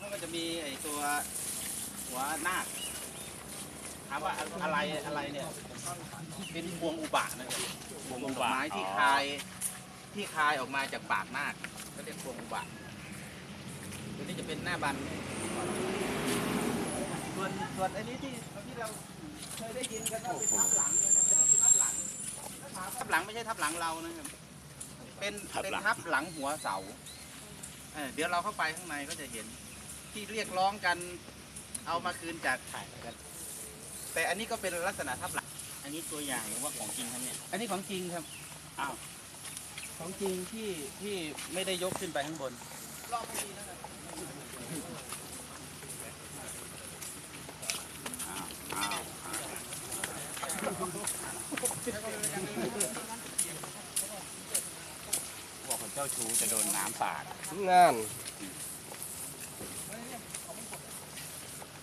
มันก็จะมีไอ้ตัวหัวนาคถามว่าอะไรอะไรเนี่ยเป็นพวงอุบะนะครับพวงอุบะไม้ที่คายที่คายออกมาจากปากนาคก็เรียกพวงอุบะตัวนี้จะเป็นหน้าบันส่วนส่วนอันนี้ที่ที่เราเคยได้ยินกันว่าเป็นทับหลังนะครับทับหลังทับหลังไม่ใช่ทับหลังเรานะครับเป็นเป็นทับหลังหัวเสาเดี๋ยวเราเข้าไปข้างในก็จะเห็น ที่เรียกร้องกันเอามาคืนจากถ่ายกัน แต่อันนี้ก็เป็นลักษณะทับหลังอันนี้ตัวอย่างหรือว่าของจริงครับเนี่ยอันนี้ของจริงครับอ้าวของจริงที่ที่ไม่ได้ยกขึ้นไปข้างบนรอบนี้นะครับอ้าวอ้าวอ้าวบอกคนเจ้าชู้จะโดนน้ำสาดงาน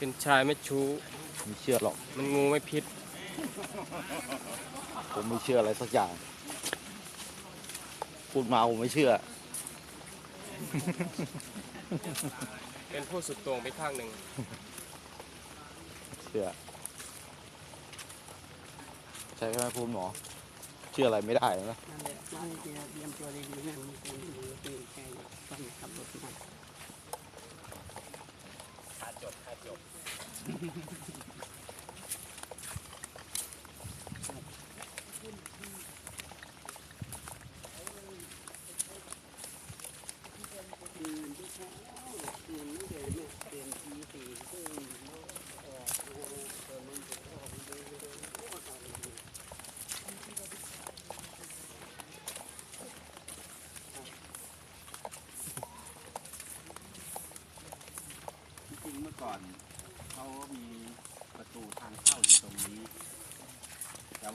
เป็นชายไม่ชู้ไม่เชื่อหรอก มันงูไม่พิษ ผมไม่เชื่ออะไรสักอย่าง พูดมาผมไม่เชื่อ เป็นผู้สุดโต่งไปข้างหนึ่ง เชื่อ ใช่ไหมคุณหมอ เชื่ออะไรไม่ได้นะนั่นแหละนั่นเตรียมเตรียมตัวดีๆนั่นมีคนดูตื่นใจต้องขับรถมาขา Thank you.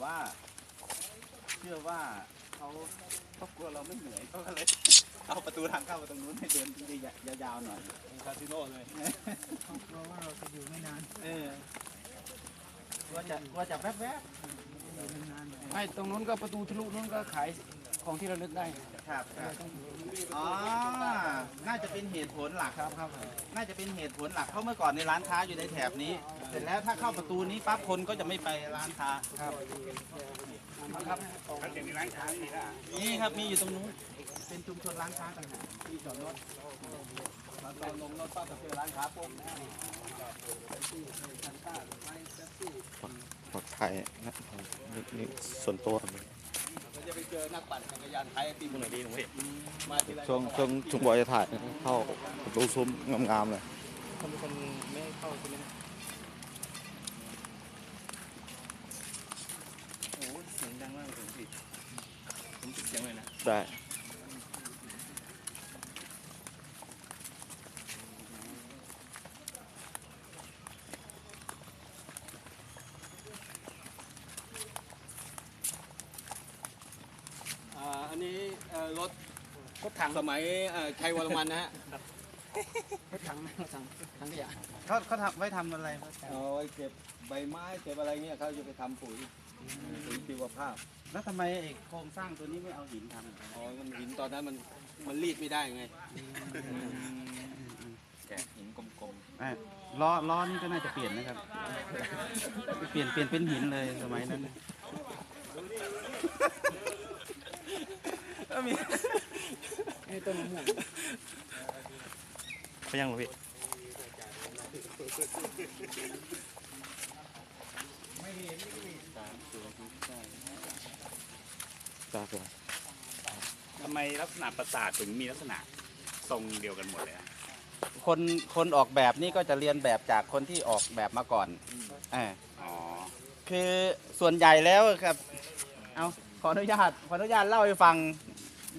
ว่า เชื่อว่าเขาเขากลัวเราไม่เหนื่อยเขาก็เลย เอาประตูทางเข้ามาตรงนู้นให้เดินยาวๆหน่อยคาสิโนเลยเพราะว่าเราจะอยู่ไม่นานเออกลัวจะกลัวจะแวบอยู่ไม่นานเลยไม่ตรงนู้นก็ประตูทะลุนู้นก็ขาย ของที่ระลึกได้ๆครับครับอ๋อ น่าจะเป็นเหตุผลหลักครับครับ น่าจะเป็นเหตุผลหลักเพราะเมื่อก่อนในร้านค้าอยู่ในแถบนี้ เสร็จแล้วถ้าเข้าประตูนี้ปั๊บคนก็จะไม่ไปร้านค้าครับครับถ้าเป็นร้านค้าไม่มีละนี่ครับมีอยู่ตรงนู้นเป็นชุมชนร้านค้าต่างหากที่จอดรถตอนลงรถปั๊บก็เจอร้านค้าปุ๊บปลอดภัยนะนี่นี่ส่วนตัวเรา จะไปเจอนักปั่นจักรยานไทยตีมือดีหนุ่มเว้ยมาทีไรช่วงช่วงช่วงบอยจะถ่ายเข้าประตูซุ้มงามๆเลยคนคนไม่ให้เข้าใช่ไหมโอ้โหเสียงดังมากผมปิดผมปิดเสียงเลยนะได้ อ่าอันนี้เอ่อรถ รถถังสมัยเอ่อชัยวรมันนะฮะรถถังรถถังถังขยะเขาเขาทำไว้ทำอะไรครับเอาไว้เก็บใบไม้เก็บอะไรเงี้ยเขาจะไปทำปุ๋ยปุ๋ยชีวภาพแล้วทำไมไอ้โครงสร้างตัวนี้ไม่เอาหินทำอ๋อมันหินตอนนั้นมันมันรีดไม่ได้ไงแกะหินกลมอะล้อล้อนี่ก็น่าจะเปลี่ยนนะครับ เปลี่ยนเปลี่ยนเป็นหินเลยสมัยนั้นมี ไอ้ต้นมะม่วงไปยังหรอพี่จ้าตัวๆทำไมลักษณะปราสาทถึงมีลักษณะทรงเดียวกันหมดเลยอะคนคนออกแบบนี่ก็จะเรียนแบบจากคนที่ออกแบบมาก่อนอ่าอ๋อ คือส่วนใหญ่แล้วครับ เอาขออนุญาตขออนุญาตเล่าให้ฟัง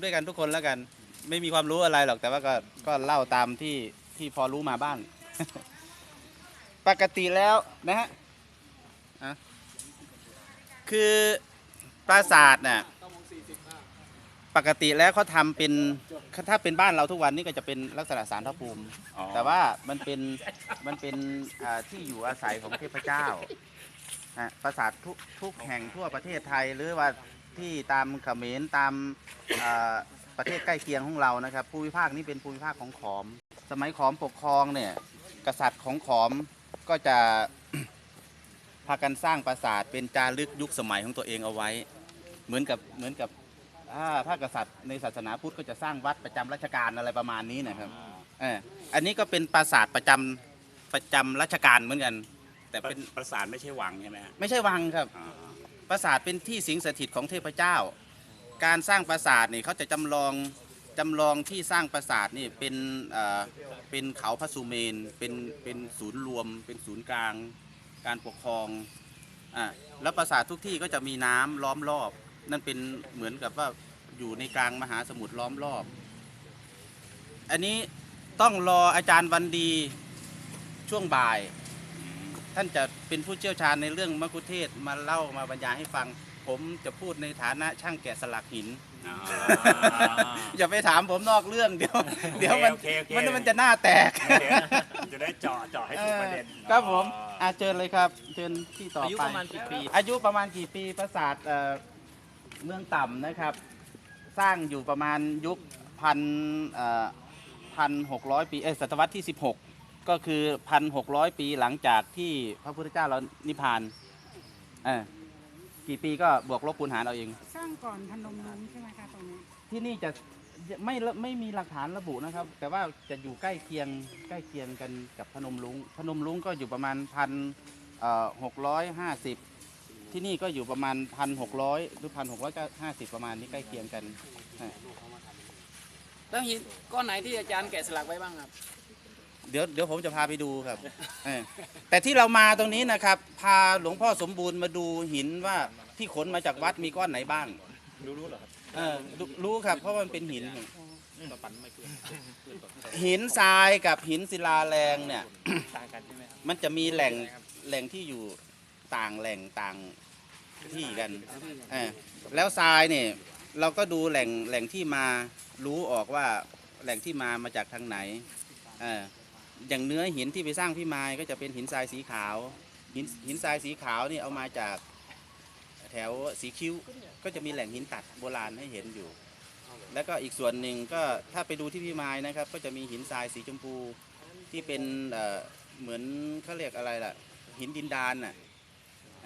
ด้วยกันทุกคนแล้วกัน ไม่มีความรู้อะไรหรอกแต่ว่าก็ก็เล่าตามที่ที่พอรู้มาบ้าง ปกติแล้วนะฮะอะคือปราสาทน่ะปกติแล้วเขาทำเป็นถ้าเป็นบ้านเราทุกวันนี้ก็จะเป็นลักษณะสารพระภูมิ อ๋อ แต่ว่ามันเป็นมันเป็นอ่าที่อยู่อาศัยของเทพเจ้าฮะปราสาททุกทุกแห่งทั่วประเทศไทยหรือว่าที่ตามเขมรตามอ่า ประเทศใกล้เคียงของเรานะครับภูมิภาคนี้เป็นภูมิภาคของขอม สมัยขอมปกครองเนี่ยกษัตริย์ของขอมก็จะพากันสร้างปราสาทเป็นจารึกยุคสมัยของตัวเองเอาไว้ เหมือนกับเหมือนกับถ้าถ้ากษัตริย์ในศาสนาพุทธก็จะสร้างวัดประจำราชการอะไรประมาณนี้นะครับเอออันนี้ก็เป็นปราสาทประจำประจำราชการเหมือนกัน แต่เป็เป็นนประสาทไม่ใช่วังใช่ไหมฮะไม่ใช่วังครับอ่าปราสาทเป็นที่สิงสถิตของเทพเจ้า การสร้างปราสาทนี่เขาจะจำลองจำลองที่สร้างปราสาทนี่เป็นเอ่อเป็นเขาพระสุเมนเป็นเป็นศูนย์รวม เป็นศูนย์กลาง การปกครองอะแล้วปราสาททุกที่ก็จะมีน้ำล้อมรอบ นั่นเป็นเหมือนกับว่าอยู่ในกลางมหาสมุทรล้อมรอบ อันนี้ต้องรออาจารย์วันดีช่วงบ่าย ท่านจะเป็นผู้เชี่ยวชาญในเรื่องมะคุเทศมาเล่ามาบรรยายให้ฟัง ผมจะพูดในฐานะช่างแกะสลักหิน อ่า อย่าไปถามผมนอกเรื่องเดี๋ยว เดี๋ยวมันโอเคโอเค มันมันจะหน้าแตกเดี๋ยวจะได้เจาะเจาะให้ถูกประเด็นครับผมอ๋ออาเชิญเลยครับเชิญที่ต่อไปอายุประมาณกี่ปี อายุประมาณกี่ปีปราสาทเอ่อเมืองต่ำนะครับ สร้างอยู่ประมาณยุคพันพันหกร้อยปีเอยศตวรรษที่ 16 ก็คือพันหกร้อยปีหลังจากที่พระพุทธเจ้าเรานิพพานเออ กี่ปีก็บวกลบคูณหารเอาเอง สร้างก่อนพนมรุ้งใช่ไหมคะตรงนี้ที่นี่จะไม่ระไม่มีหลักฐานระบุนะครับ แต่ว่าจะอยู่ใกล้เคียงใกล้เคียงกันกับพนมรุ้งพนมรุ้งก็อยู่ประมาณพันหกร้อยห้าสิบที่นี่ก็อยู่ประมาณพันหกร้อยหรือพันหกร้อยห้าสิบประมาณนี้ใกล้เคียงกันฮะแล้วหินก้อนไหนที่อาจารย์แกะสลักไว้บ้างครับ เดี๋ยวเดี๋ยวผมจะพาไปดูครับเออแต่ที่เรามาตรงนี้นะครับ พาหลวงพ่อสมบูรณ์มาดูหินว่าที่ขนมาจากวัดมีก้อนไหนบ้าง รู้รู้เหรอครับเออรู้รู้ครับ เพราะว่ามันเป็นหินหินทรายกับหินศิลาแรงเนี่ย ต่างกันใช่ไหมครับมันจะมีแหล่งแหล่งที่อยู่ต่างแหล่งต่างที่กันเออแล้วทรายเนี่ยเราก็ดูแหล่งแหล่งที่มารู้ออกว่าแหล่งที่มามาจากทางไหนเออ อย่างเนื้อหินที่ไปสร้างพี่ไม้ก็จะเป็นหินทรายสีขาว หินหินทรายสีขาวนี่เอามาจากแถวสีคิ้วก็จะมีแหล่งหินตัดโบราณให้เห็นอยู่ แล้วก็อีกส่วนหนึ่งก็ถ้าไปดูที่พี่ไม้นะครับ ก็จะมีหินทรายสีชมพูที่เป็นเหมือนเขาเรียกอะไรล่ะ หินดินดานน่ะ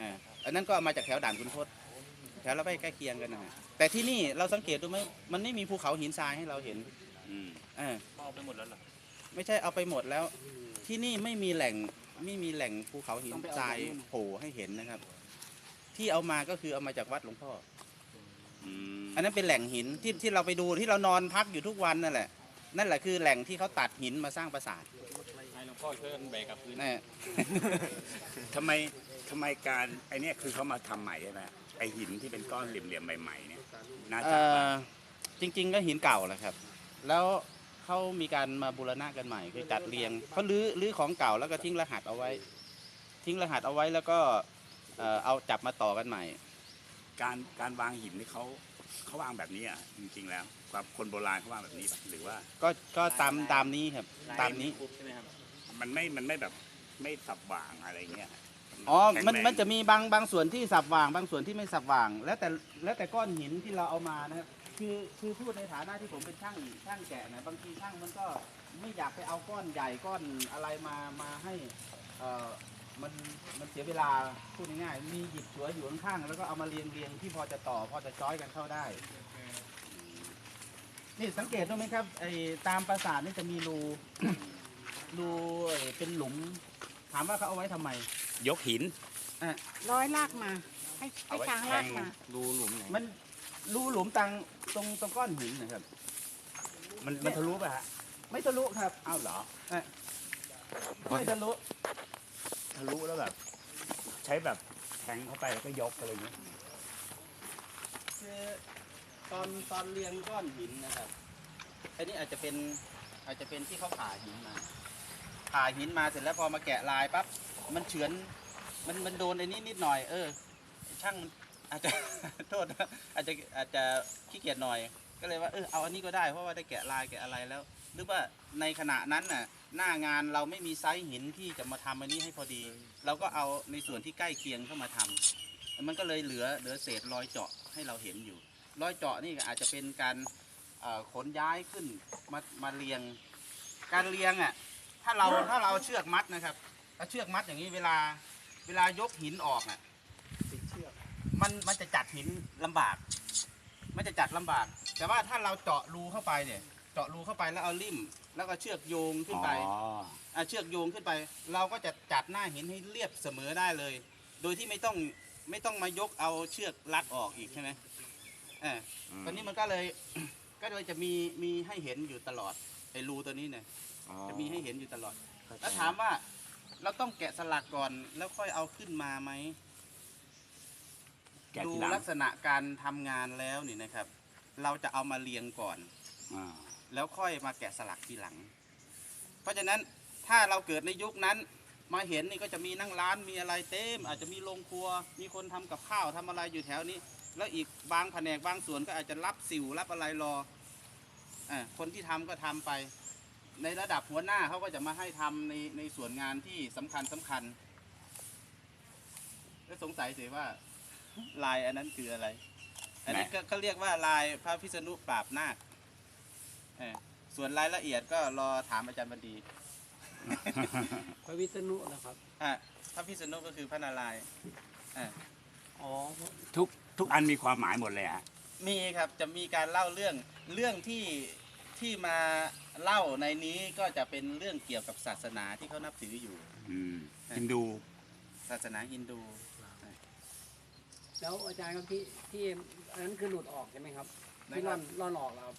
อ่าอันนั้นก็มาจากแถวด่านคุณทศแถวละไปใกล้เคียงกันนะฮะแต่ที่นี่เราสังเกตดูไหมมันไม่มีภูเขาหินทรายให้เราเห็นอืมอ่าเอาไปหมดแล้วหรอ ไม่ใช่เอาไปหมดแล้ว ที่นี่ไม่มีแหล่งไม่มีแหล่งภูเขาหินทรายโผล่ให้เห็นนะครับ ที่เอามาก็คือเอามาจากวัดหลวงพ่ออืมอันนั้นเป็นแหล่งหินที่ที่เราไปดูที่เรานอนพักอยู่ทุกวันนั่นแหละ นั่นแหละคือแหล่งที่เขาตัดหินมาสร้างปราสาทให้หลวงพ่อช่วยกันแบกกับพื้นนั่นทำไมทำไมการไอเนี้ยคือเขามาทำใหม่ใช่ไหมไอหินที่เป็นก้อนเหลี่ยมๆใหม่ๆเนี่ยน่าเอ่จะอจริงๆก็หินเก่าแหละครับ แล้ว เขามีการมาบูรณะกันใหม่คือจัดเรียงเขาลื้อลื้อของเก่าแล้วก็ทิ้งรหัสเอาไว้ ทิ้งรหัสเอาไว้แล้วก็เอ่อเอาจับมาต่อกันใหม่ การการวางหินนี่เขาเขาวางแบบนี้อะจริง ๆ แล้วความคนโบราณเขาวางแบบนี้ปะหรือว่าก็ก็ตามตามนี้ครับ ตามนี้ ใช่ไหมครับมันไม่มันไม่แบบไม่สับหว่างอะไรเงี้ยอ๋อแข็งมันแรงมันจะมีบางบางส่วนที่สับว่าง บางส่วนที่ไม่สับว่าง แล้วแต่แล้วแต่ก้อนหินที่เราเอามานะครับ คือคือพูดในฐานะที่ผมเป็นช่างช่างแกะนะบางทีช่างมันก็ไม่อยากไปเอาก้อนใหญ่ก้อนอะไรมามาให้เอ่อมันมันเสียเวลาพูดง่ายๆมีหยิบฉวยอยู่ข้างๆแล้วก็เอามาเรียงเรียงที่พอจะต่อพอจะจ้อยกันเข้าได้ นี่สังเกตดูไหมครับไอ้ตามปราสาทนี่จะมีรู รูไอ้เป็นหลุม ถามว่าเขาเอาไว้ทำไม ยกหิน ร้อยลากมา ให้ให้เอาไว้ช้างลากแทงมา รูหลุมไหน มันรูหลุมตัง ตรงตรงก้อนหินนะครับ มันมันทะลุป่ะฮะไม่ทะลุครับอ้าวเหรอไม่ทะลุทะลุแล้วแบบ ใช้แบบแทงเข้าไปแล้วก็ยกอะไรเงี้ยคือตอนตอนเรียงก้อนหินนะครับอันนี้อาจจะเป็นอาจจะเป็นที่เขาผ่าหินมา ผ่าหินมาเสร็จแล้วพอมาแกะลายปั๊บมันเฉือนมันมันโดนไอ้นี้นิดหน่อย เออช่างมัน อาจจะ โทษนะอาจจะอาจจะขี้เกียจหน่อย ก็เลยว่าเออเอาอันนี้ก็ได้เพราะว่าได้แกะลายแกะอะไรแล้ว หรือว่าในขณะนั้นน่ะหน้างานเราไม่มีไซส์หินที่จะมาทำอันนี้ให้พอดี เราก็เอาในส่วนที่ใกล้เคียงเข้ามาทำมันก็เลยเหลือเหลือเศษรอยเจาะให้เราเห็นอยู่ รอยเจาะนี่ก็อาจจะเป็นการเอ่อขนย้ายขึ้นมามาเรียง การเลี้ยงอะถ้าเราถ้าเราเอาเชือกมัดนะครับเอาเชือกมัดอย่างนี้เวลาเวลายกหินออกอะ มันมันจะจัดหินลำบาก มันจะจัดลำบาก แต่ว่าถ้าเราเจาะรูเข้าไปเนี่ย เจาะรูเข้าไปแล้วเอาลิ่ม แล้วก็เชือกโยงขึ้นไป อ๋อ อะเชือกโยงขึ้นไป เราก็จะจัดหน้าหินให้เรียบเสมอได้เลย โดยที่ไม่ต้องไม่ต้องมายกเอาเชือกรัดออกอีกใช่ไหมเอออืมตอนนี้มันก็เลย ก็เลยจะมีมีให้เห็นอยู่ตลอดไอ้รูตัวนี้เนี่ยอ๋อจะมีให้เห็นอยู่ตลอด แล้วถามว่าเราต้องแกะสลักก่อนแล้วค่อยเอาขึ้นมาไหม แกะดูทีหลังลักษณะการทำงานแล้วนี่นะครับ เราจะเอามาเรียงก่อน อ่าแล้วค่อยมาแกะสลักทีหลัง เพราะฉะนั้นถ้าเราเกิดในยุคนั้น มาเห็นนี่ก็จะมีนั่งร้านมีอะไรเต็ม อาจจะมีโรงครัว มีคนทำกับข้าวทำอะไรอยู่แถวนี้ แล้วอีกบางแผนกบางส่วนก็อาจจะรับสิวรับอะไรรออ่าคนที่ทำก็ทำไป ในระดับหัวหน้าเขาก็จะมาให้ทำในในส่วนงานที่สำคัญสำคัญก็สงสัยสิว่า ลายอันนั้นคืออะไร อันนี้ก็เขาเรียกว่าลายพระพิษณุปราบนาคเออส่วนรายละเอียดก็รอถามอาจารย์บดี พระวิษณุนะครับอะพระพิษณุก็คือพระนารายณ์อะอ๋อทุกทุกอันมีความหมายหมดเลยฮะมีครับจะมีการเล่าเรื่องเรื่องที่ที่มาเล่าในนี้ก็จะเป็นเรื่องเกี่ยวกับศาสนาที่เขานับถืออยู่อืมฮินดูศาสนาฮินดู แล้วอาจารย์ครับที่ที่อันนั้นคือหลุดออกใช่ไหมครับนะที่คร่รัอบนร่อนออกแล้วครับ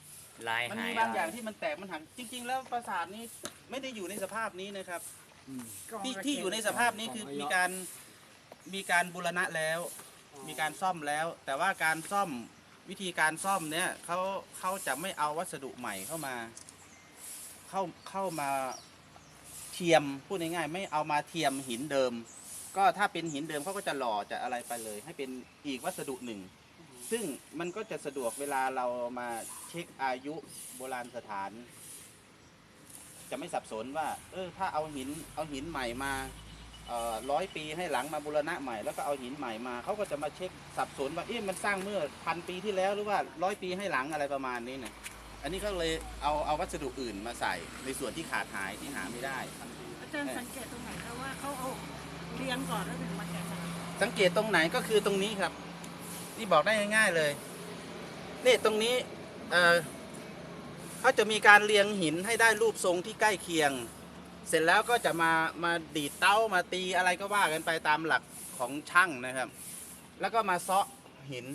ลายมันหามียบางอย่างที่มันแตกมันหักจริง ๆ แล้วปราสาทนี้ไม่ได้อยู่ในสภาพนี้นะครับ ที่ที่อยู่ในสภาพนี้คือมีการมีการบูรณะแล้ว มีการซ่อมแล้ว แต่ว่าการซ่อมวิธีการซ่อมเนี่ยเขาเขาจะไม่เอาวัสดุใหม่เข้ามา เข้าเข้ามาเทียมพูดง่ายๆไม่เอามาเทียมหินเดิม ก็ถ้าเป็นหินเดิมเขาก็จะหล่อจะอะไรไปเลย ให้เป็นอีกวัสดุหนึ่ง ซึ่งมันก็จะสะดวกเวลาเรามาเช็คอายุโบราณสถาน จะไม่สับสนว่า เออถ้าเอาหินเอาหินใหม่มาร้อยปีให้หลังมาบูรณะใหม่แล้วก็เอาหินใหม่มาเขาก็จะมาเช็คสับสนว่าเอ๊ะมันสร้างเมื่อพันปีที่แล้วหรือว่าร้อยปีให้หลังอะไรประมาณนี้เนี่ยอันนี้ก็เลยเอาเอาวัสดุอื่นมาใส่ในส่วนที่ขาดหายที่หาไม่ได้อาจารย์สังเกตตรงไหนคะว่าเขาเอาเรียงก่อนแล้วถึงมาแกะสลักสังเกตตรงไหนก็คือตรงนี้ครับ นี่บอกได้ง่ายๆเลย นี่ตรงนี้เอ่อเขาจะมีการเรียงหินให้ได้รูปทรงที่ใกล้เคียง เสร็จแล้วก็จะมามาดีดเต้ามาตีอะไรก็ว่ากันไปตามหลักของช่างนะครับ แล้วก็มาเซาะหิน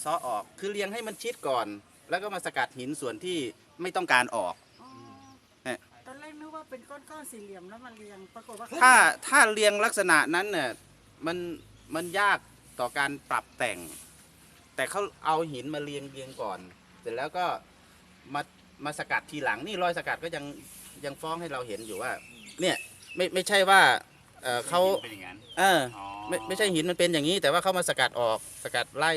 เซาะออกคือเรียงให้มันชิดก่อน แล้วก็มาสกัดหินส่วนที่ไม่ต้องการออก ตอนแรกนึกว่าเป็นก้อนๆสี่เหลี่ยมแล้วมาเรียง ปรากฏว่าถ้าถ้าเรียงลักษณะนั้นเนี่ยมันมันยากต่อการปรับแต่ง แต่เขาเอาหินมาเรียงเรียงก่อน เสร็จแล้วก็มามาสกัดทีหลังนี่รอยสกัดก็ยังยังฟ้องให้เราเห็นอยู่ว่า เนี่ยไม่ไม่ใช่ว่าเอ่อเขาเป็นอย่างนั้น เอออ๋อไม่ไม่ใช่หินมันเป็นอย่างนี้ แต่ว่าเขามาสกัดออกสกัดไล่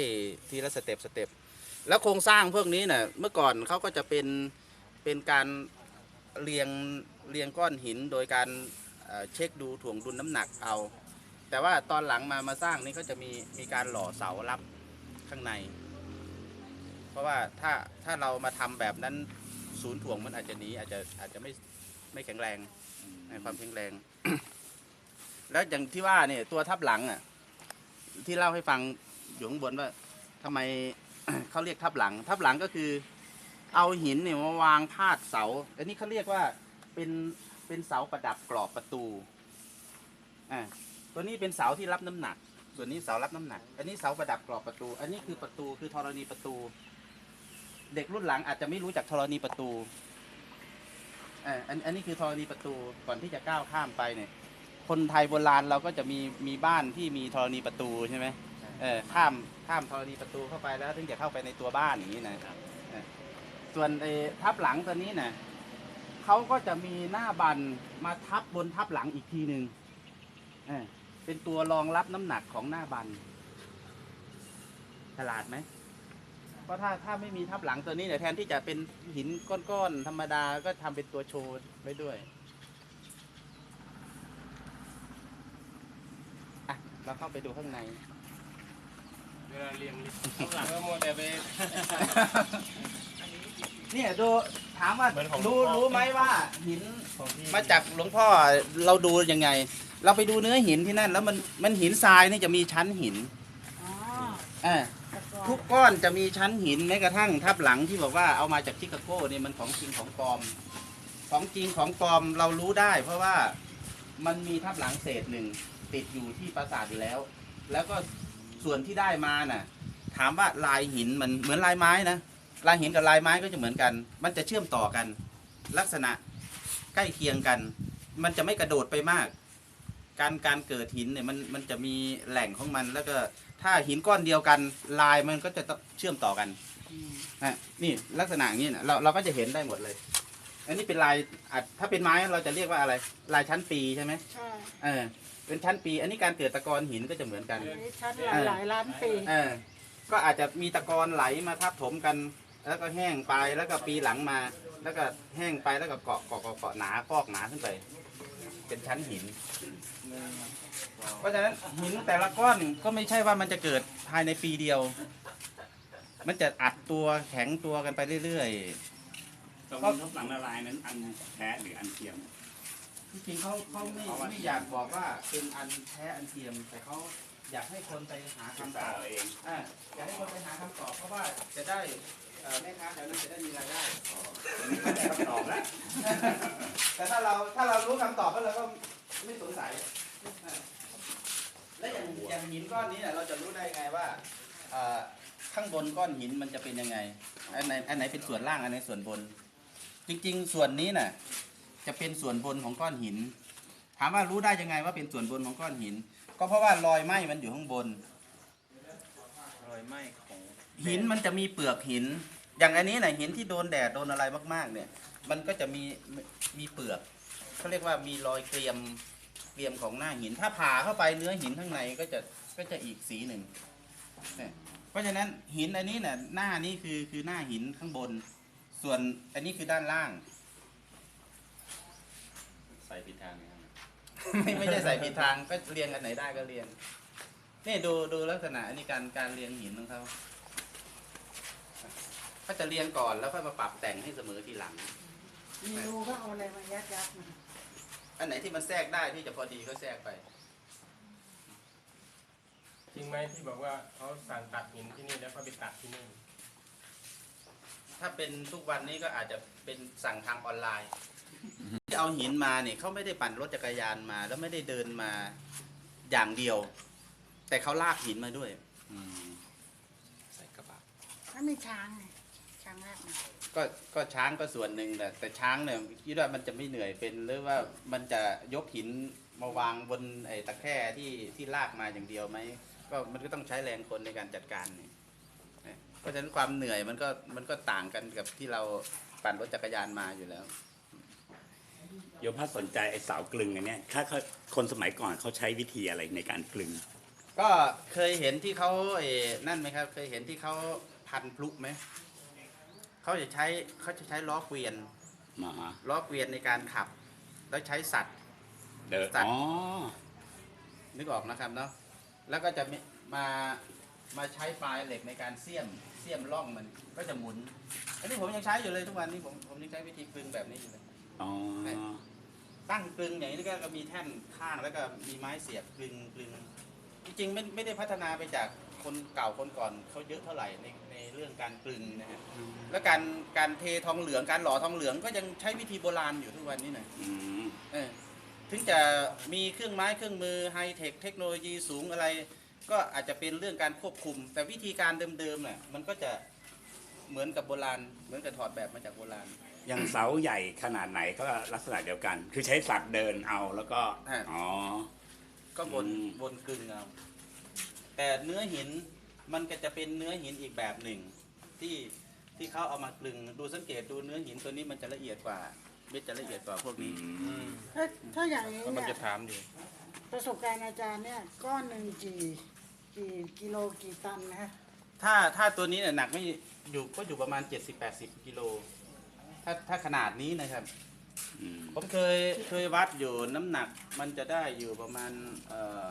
ทีละสเต็ปสเต็ปแล้วโครงสร้างพวกนี้เนี่ยเมื่อก่อนเขาก็จะเป็นเป็นการเรียง เรียงก้อนหินโดยการเช็คดูถ่วงดุลน้ำหนักเอา แต่ว่าตอนหลังมามาสร้างนี่ก็จะมีมีการหล่อเสารับข้างใน เพราะว่าถ้าถ้าเรามาทำแบบนั้นศูนย์ถ่วงมันอาจจะหนีอาจจะอาจจะไม่ไม่แข็งแรงในความแข็งแรง แล้วอย่างที่ว่าเนี่ยตัวทับหลังอะที่เล่าให้ฟังอยู่ข้างบนว่าทำไมเขาเรียกทับหลัง ทับหลังก็คือ เอาหินเนี่ยมาวางพาดเสา อันนี้เขาเรียกว่า เป็นเป็นเสาประดับกรอบประตูอ่าตัวนี้เป็นเสาที่รับน้ำหนัก ส่วนนี้เสารับน้ำหนัก อันนี้เสาประดับกรอบประตู อันนี้คือประตูคือธรณีประตู เด็กรุ่นหลังอาจจะไม่รู้จักธรณีประตูอ่าอันอันนี้คือธรณีประตูก่อนที่จะก้าวข้ามไปเนี่ย คนไทยโบราณเราก็จะมีมีบ้านที่มีธรณีประตูใช่ไหมเออข้ามข้ามธรณีประตูเข้าไปแล้วถึงจะเข้าไปในตัวบ้านอย่างนี้นะส่วนไอ้ทับหลังตัวนี้นะ เขาก็จะมีหน้าบันมาทับบนทับหลังอีกทีหนึ่งเออเป็นตัวรองรับน้ำหนักของหน้าบันฉลาดไหมเพราะถ้าถ้าไม่มีทับหลังตัวนี้เนี่ยแทนที่จะเป็นหินก้อนๆธรรมดาก็ทำเป็นตัวโชว์ไว้ด้วยอะเราเข้าไปดูข้างใน เวลาเรียงหลังก็มัวแต่ไป เนี่ยดู ถถามว่าเหมือนของรู้หลวงพ่อ รู้ไหมว่าหินของที่มาจากหลวงพ่อเราดูยังไง เราไปดูเนื้อหินที่นั่น แล้วมันมันหินทรายนี่จะมีชั้นหินอ๋ออ่าตะกอนทุกก้อนจะมีชั้นหินแม้กระทั่งทับหลังที่บอกว่าเอามาจากชิคาโก้เนี่ยมันของจริงของปลอม ของจริงของปลอมเรารู้ได้ เพราะว่ามันมีทับหลังเศษหนึ่งติดอยู่ที่ปราสาทอยู่แล้ว แล้วก็ส่วนที่ได้มาน่ะ ถามว่าลายหินมันเหมือนลายไม้นะ ลายหินกับลายไม้ก็จะเหมือนกัน มันจะเชื่อมต่อกัน ลักษณะใกล้เคียงกัน มันจะไม่กระโดดไปมาก การการเกิดหินเนี่ยมันมันจะมีแหล่งของมันแล้วก็ถ้าหินก้อนเดียวกันลายมันก็จะต้องเชื่อมต่อกันนะนี่ลักษณะอย่างนี้นะเราเราก็จะเห็นได้หมดเลย อันนี้เป็นลายอะถ้าเป็นไม้เราจะเรียกว่าอะไร ลายชั้นปีใช่ไหมใช่เออเป็นชั้นปี อันนี้การเกิดตะกอนหินก็จะเหมือนกันอันนี้ชั้นหลายหลายล้านปีเออก็อาจจะมีตะกอนไหลมาทับถมกัน แล้วก็แห้งไปแล้วก็ปีหลังมา แล้วก็แห้งไปแล้วก็เกาะเกาะเกาะเกาะหนาพอกหนาขึ้นไป เป็นชั้นหิน เพราะฉะนั้นหินแต่ละก้อนก็ไม่ใช่ว่ามันจะเกิดภายในปีเดียว มันจะอัดตัวแข็งตัวกันไปเรื่อยตรงนี้ทับหลังละลายนั้นอันแท้หรืออันเทียมๆจริงๆเขาเขาไม่ไม่อยากบอกว่าเป็นอันแท้อันเทียม แต่เขาอยากให้คนไปหาศึกคำตษาอบเอาเองอ่าอยากให้คนไปหาคำตอบเพราะว่าจะได้ เอ่อแม่ค้าแถวนั้นจะได้มีรายได้ ไม่ได้คำตอบแล้วแต่ถ้าเราถ้าเรารู้คำตอบแล้วเราก็ไม่สงสัยและอย่างอย่างหินก้อนนี้เนี่ยเราจะรู้ได้ไงว่าเอ่อข้างบนก้อนหินมันจะเป็นยังไงอันไหนอันไหนเป็นส่วนล่างอันไหนส่วนบน จริง ๆ ส่วนนี้น่ะจะเป็นส่วนบนของก้อนหิน ถามว่ารู้ได้ยังไงว่าเป็นส่วนบนของก้อนหิน ก็เพราะว่ารอยไหม้มันอยู่ข้างบน รอยไหม้ข หินมันจะมีเปลือกหิน อย่างอันนี้นะหินที่โดนแดดโดนอะไรมากๆ เนี่ย มันก็จะมีมีเปลือกเขาเรียกว่ามีรอยเกรียมเกรียมของหน้าหิน ถ้าผ่าเข้าไปเนื้อหินข้างในก็จะก็จะอีกสีหนึ่งเนี่ยเพราะฉะนั้นหินอันนี้เนี่ยหน้านี้คือคือหน้าหินข้างบน ส่วนอันนี้คือด้านล่าง ใส่ผิดทางนะครับไม่ไม่ใช่ใส่ผิดทางก็เรียงอันไหนได้ก็เรียงนี่ดูดูลักษณะอันนี้การการเรียงหินของเขา ก็จะเรียงก่อนแล้วค่อยมาปรับแต่งให้เสมอทีหลัง มีรูก็เอาอะไรมายัดยัดๆมาอันไหนที่มันแทรกได้ที่จะพอดีก็แทรกไป จริงไหมที่บอกว่าเขาสั่งตัดหินที่นี่แล้วก็ไปตัดที่นี่ถ้าเป็นทุกวันนี้ก็อาจจะเป็นสั่งทางออนไลน์ ที่เอาหินมาเนี่ยเขาไม่ได้ปั่นรถจักรยานมา แล้วไม่ได้เดินมาอย่างเดียว แต่เขาลากหินมาด้วยใส่กระบะถ้ามีช้างไงช้างแร กมาก็ก็ช้างก็ส่วนหนึ่งแต่แต่ช้างเนี่ยคิดว่ามันจะไม่เหนื่อยเป็นหรือว่ามันจะยกหินมาวางบนไอ้ตะแคร่ที่ที่ลากมาอย่างเดียวไหมก็มันก็ต้องใช้แรงคนในการจัดการนี่นะเพราะฉะนั้นความเหนื่อยมันก็มันก็ต่างกันกับที่เราปั่นรถจักรยานมาอยู่แล้ว โยมพระสนใจไอ้เสากลึงอันเนี้ยถ้าเขาคนสมัยก่อนเขาใช้วิธีอะไรในการกลึง ก็เคยเห็นที่เขาเออนั่นไหมครับ เคยเห็นที่เขาพันพลุไหม เขาจะใช้เขาจะใช้ล้อเกวียนมาล้อเกวียนในการขับ แล้วใช้สัตว์เดินตัดอ๋อนึกออกนะครับเนาะแล้วก็จะมีมามาใช้ปลายเหล็กในการเสียมเสียมล่องมันก็จะหมุน อันนี้ผมยังใช้อยู่เลยทุกวันนี้ผมผมยังใช้วิธีกลึงแบบนี้อยู่เลยอ๋อตั้งกลึงอย่างนี้ก็มีแท่นข้างแล้วก็มีไม้เสียบกลึงกลึงจริงๆไม่ไม่ได้พัฒนาไปจาก คนเก่าคนก่อนเขาเยอะเท่าไหร่ในในเรื่องการกลึงนะฮะแล้วการการเททองเหลืองการหล่อทองเหลืองก็ยังใช้วิธีโบราณอยู่ทุกวันนี้นะอืมเออถึงจะมีเครื่องไม้เครื่องมือไฮเทคเทคโนโลยีสูงอะไร ก็อาจจะเป็นเรื่องการควบคุม แต่วิธีการเดิมๆเนี่ยมันก็จะเหมือนกับโบราณ เหมือนกับถอดแบบมาจากโบราณ อย่างเสาใหญ่ขนาดไหนก็ลักษณะเดียวกัน คือใช้สัตว์เดินเอาแล้วก็ อ่า อ๋อ ก็บนอืม บนกลึงเอา แต่เนื้อหินมันก็จะเป็นเนื้อหินอีกแบบหนึ่ง ที่ที่เขาเอามากลึงดูสังเกตดูเนื้อหินตัวนี้มันจะละเอียดกว่าเม็ดจะละเอียดกว่าพวกอืนี้มถ้าถ้าอย่างนี้ก็มันเนี่จะยถามอยู่ ประสบการณ์อาจารย์เนี่ยก้อนหนึ่งกี่กี่กิโลกี่ตันนะฮะถ้าถ้าตัวนี้เนี่ยหนักไม่อยู่ก็อยู่ประมาณ 70-80 กิโล ถ้าถ้าขนาดนี้นะครับอืมผมเคยเคยวัดอยู่น้ำหนักมันจะได้อยู่ประมาณเอ่อ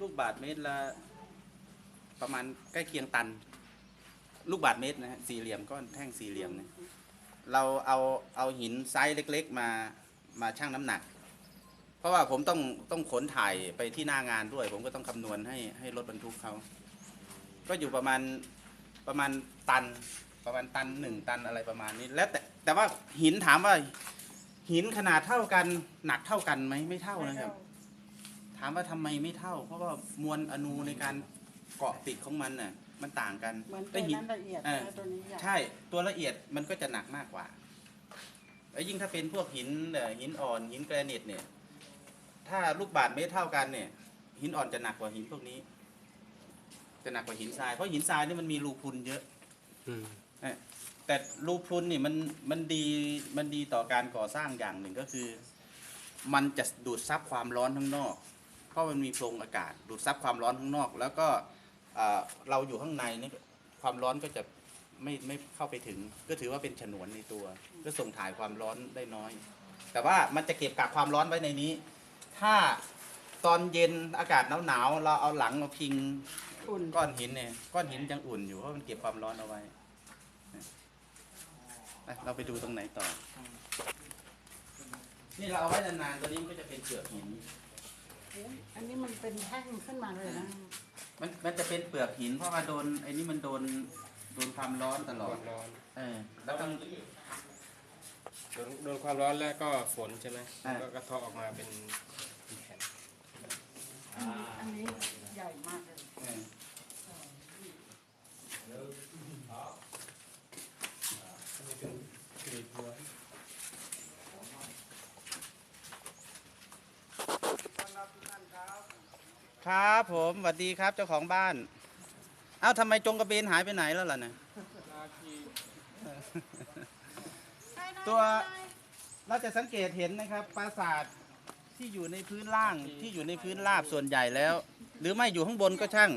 ลูกบาทเมตรละ ประมาณใกล้เคียงตัน ลูกบาทเมตรนะฮะสี่เหลี่ยมก้อนแท่งสี่เหลี่ยมเนี่ยเราเอาเอาหินไซส์เล็ก ๆ มามาชั่งน้ำหนัก เพราะว่าผมต้องต้องขนถ่ายไปที่หน้างานด้วย ผมก็ต้องคำนวณให้ให้รถบรรทุกเขาก็อยู่ประมาณประมาณตันประมาณตันหนึ่งตันอะไรประมาณนี้ แล้วแต่แต่ว่าหินถามว่าหินขนาดเท่ากันหนักเท่ากันไหมไม่เท่านะครับ ถามว่าทำไมไม่เท่า เพราะว่ามวลอนูในการ เกาะติดของมันน่ะมันต่างกันเหมือนตัแต่วหินนั้นละเอียดเออแล้วตัวนี้ใหญ่ใช่ตัวละเอียดมันก็จะหนักมากกว่าแล้วยิ่งถ้าเป็นพวกหินเอ่อหินอ่อนหินแกรนิตเนี่ย ถ้าลูกบาศก์ไม่เท่ากันเนี่ย หินอ่อนจะหนักกว่าหินพวกนี้ จะหนักกว่าหินทรายเพราะหินทรายนี่มันมีรูพรุนเยอะเออแต่รูพรุนนี่มันมันดีมันดีต่อการก่อสร้างอย่างหนึ่งก็คือ มันจะดูดซับความร้อนข้างนอก เพราะมันมีโพรงอากาศ ดูดซับความร้อนข้างนอก แล้วก็ เอ่อเราอยู่ข้างในนี่ความร้อนก็จะไม่ไม่เข้าไปถึง ก็ถือว่าเป็นฉนวนในตัว ก็ส่งถ่ายความร้อนได้น้อย แต่ว่ามันจะเก็บกักความร้อนไว้ในนี้ ถ้าตอนเย็นอากาศหนาวๆเราเอาหลังมาพิงอุ่นก้อนหินเนี่ยก้อนหินยังอุ่นอยู่เพราะมันเก็บความร้อนเอาไว้ไปเราไปดูตรงไหนต่อ นี่เราเอาไว้นานๆตัวนี้มันก็จะเป็นเปลือกหินอุ๊ยอันนี้มันเป็นแท่งขึ้นมาเลยนะ มันมันจะเป็นเปลือกหิน เพราะว่าโดนไอ้นี่มันโดนโดนความร้อนตลอคดวามร้อนเออแล้วต้อง โดนโดนความร้อนแล้วก็ฝนใช่ไหมอ่า ก็กระเทาะออกมาเป็นเป็นแผ่นอันนี้ใหญ่มากเลย เออ กรีดหัว ครับผมสวัสดีครับเจ้าของบ้าน เอ้าทำไมจงกระเบนหายไปไหนแล้วล่ะเนี่ยตัวเราจะสังเกตเห็นนะครับปราสาทที่อยู่ในพื้นล่างที่อยู่ในพื้นราบส่วนใหญ่แล้ว หรือไม่อยู่ข้างบนก็ช่าง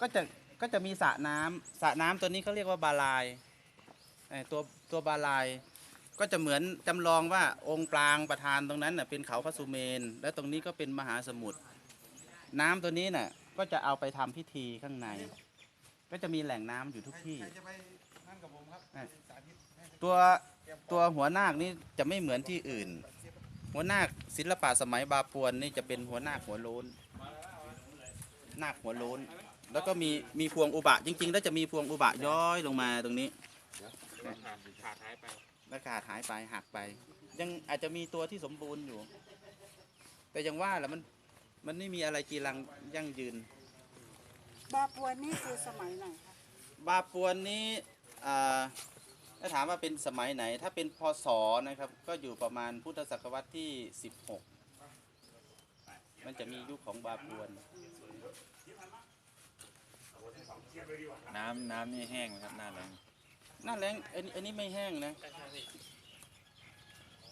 ก็จะก็จะมีสระน้ำสระน้ำตัวนี้เขาเรียกว่าบาลายเอ่อตัวตัวบาลายก็จะเหมือนจำลองว่าองค์ปรางประธานตรงนั้นน่ะเป็นเขาพระสุเมน และตรงนี้ก็เป็นมหาสมุทร น้ำตัวนี้น่ะ ก็จะเอาไปทำพิธีข้างใน ก็จะมีแหล่งน้ำอยู่ทุกที่อะตัวตัวหัวนาคนี่จะไม่เหมือนที่อื่น หัวนาคศิลปะสมัยบาปวนนี่จะเป็นหัวนาคหัวโล้นนาคหัวโล้น แล้วก็มีมีพวงอุบะจริงๆ แล้วจะมีพวงอุบะย้อยลงมาตรงนี้ขาดขาดหายไปแล้วขาดหายไปหักไป ยังอาจจะมีตัวที่สมบูรณ์อยู่ แต่ยังว่าแหละมัน มันไม่มีอะไรจีรังยั่งยืน บาปวนนี่คือสมัยไหนคะบาปวนนี้อ่าถ้าถามว่าเป็นสมัยไหน ถ้าเป็นพศนะครับ ก็อยู่ประมาณพุทธศตวรรษที่ 16 มันจะมียุคของบาปวน น้ำน้ำนี่แห้งไหมครับหน้าแรงหน้าแรงอันนี้อันนี้ไม่แห้งนะ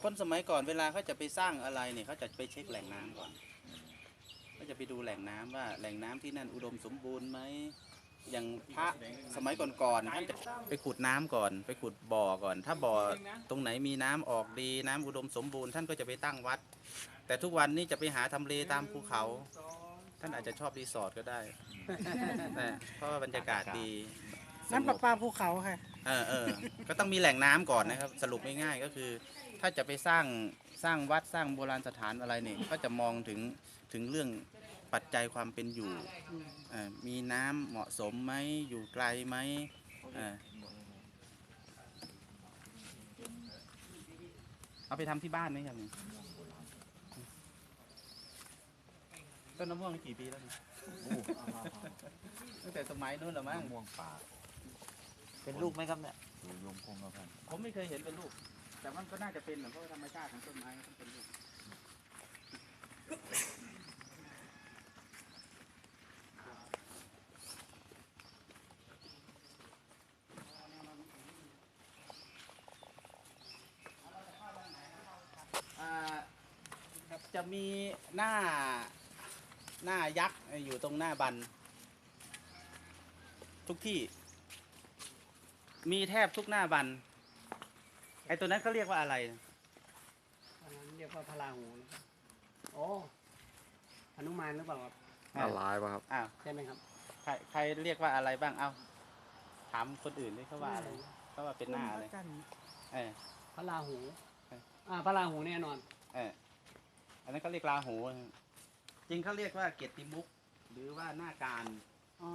คนสมัยก่อนเวลาเขาจะไปสร้างอะไรเนี่ยเขาจะไปเช็คแหล่งน้ำก่อน เขาจะไปดูแหล่งน้ำว่าแหล่งน้ำที่นั่นอุดมสมบูรณ์ไหมอย่างพระสมัยก่อนๆท่านจะไปขุดน้ำก่อน ไปขุดบ่อก่อน ถ้าบ่อตรงไหนมีน้ำออกดี น้ำอุดมสมบูรณ์ท่านก็จะไปตั้งวัด แต่ทุกวันนี้จะไปหาทำเลตามภูเขา ท่านอาจจะชอบรีสอร์ทก็ได้นะเพราะว่าบรรยากาศดีสน้ำงประบปาภูเขาค่ะเออเออก็ต้องมีแหล่งน้ำก่อนนะครับ สรุปง่ายๆก็คือ ถ้าจะไปสร้างสร้างวัดสร้างโบราณสถานอะไรเนี่ยก็จะมองถึงถึงเรื่องปัจจัยความเป็นอยู่เอ่อมีน้ำเหมาะสมไหมอยู่ไกลไหมเออเอาไปทำที่บ้านไหมครับนี่ต้นน้ำม่วงนี่กี่ปีแล้วเนี่ยตั้งแต่สมัยนู้นเหรอมั้งม่วงป่าเป็นลูกไหมครับเนี่ย อยู่ยงคงกระพันผมไม่เคยเห็นเป็นลูก แต่มันก็น่าจะเป็นนเพราะว่าธรรมชาติของต้นไม้มันเป็นลูกอ่าครับจะมีหน้าหน้ายักษ์อยู่ตรงหน้าบัน ทุกที่ มีแทบทุกหน้าบัน ไอตัวนั้นเขาเรียกว่าอะไร อันนั้นเรียกว่าพลาหูนะครับโอ้หนุมานหรือเปล่าครับอะไรวะครับ อ้าวใช่ไหมครับใครใครเรียกว่าอะไรบ้างเอาถามคนอื่นด้วยเขาว่าอะไรเขาว่าเป็นหน้าอะไรเออพระราหูเอ๊ะอ่าพระราหูแน่นอน เอออันนั้นเขาเรียกราหูจริงเขาเรียกว่าเกียรติมุกหรือว่าหน้าการอ๋อ